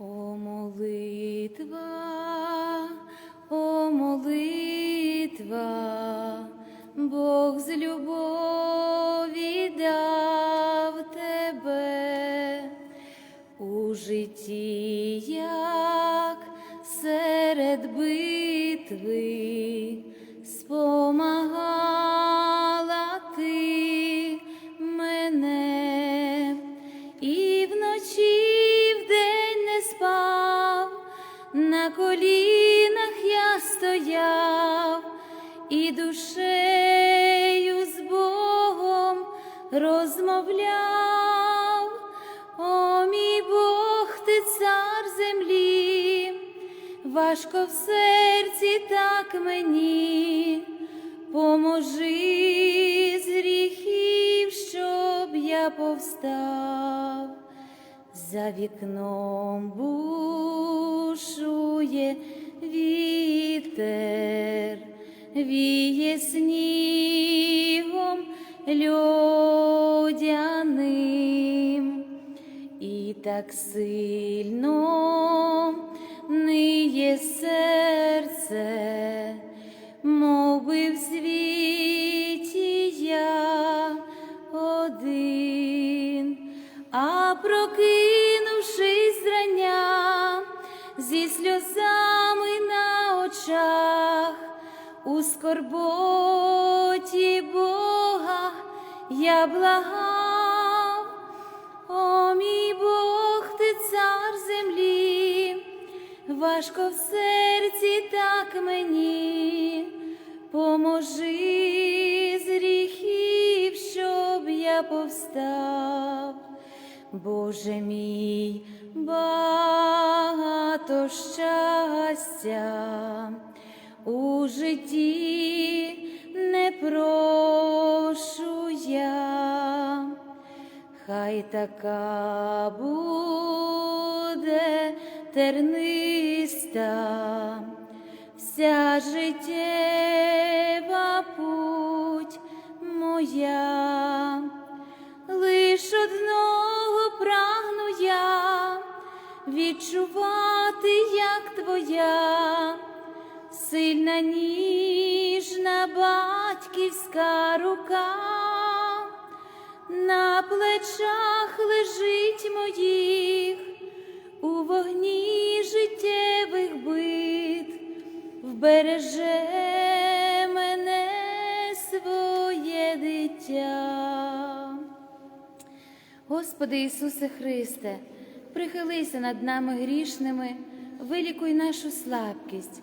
О молитва, о молитва, Бог з любові дав тебе. У житті, як серед битви, на колінах я стояв, і душею з Богом розмовляв. О, мій Бог, ти цар землі, важко в серці так мені, поможи з гріхів, щоб я повстав. За вікном бушує вітер, віє снігом льодяним, і так сильно ниє серце, мов би в світі я один, а прокинувшись скорботі Бога я благав, о мій Бог, ти цар землі, важко в серці так мені, поможи з гріхів, щоб я повстав. Боже мій, багато щастя у житті не прошу я, хай така буде терниста вся життєва путь моя, лиш одного прагну я відчувати, як твоя сильна ніжна батьківська рука. На плечах лежить моїх у вогні життєвих бит, вбереже мене своє дитя. Господи Ісусе Христе, прихилися над нами грішними, вилікуй нашу слабкість,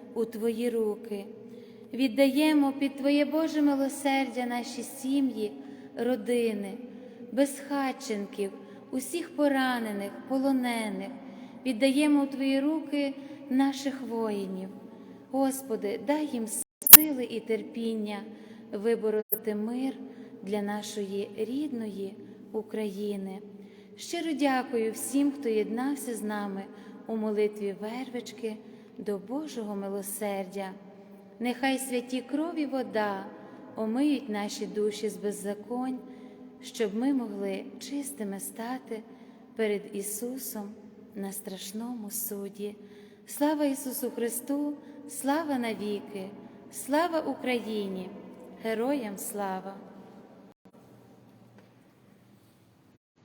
у Твої руки, віддаємо під Твоє Боже милосердя наші сім'ї, родини, безхатченків, усіх поранених, полонених, віддаємо у Твої руки наших воїнів. Господи, дай їм сили і терпіння вибороти мир для нашої рідної України. Щиро дякую всім, хто єднався з нами у молитві вервички до Божого милосердя. Нехай святі крові вода омиють наші душі з беззаконь, щоб ми могли чистими стати перед Ісусом на страшному суді. Слава Ісусу Христу, слава навіки, слава Україні, героям слава!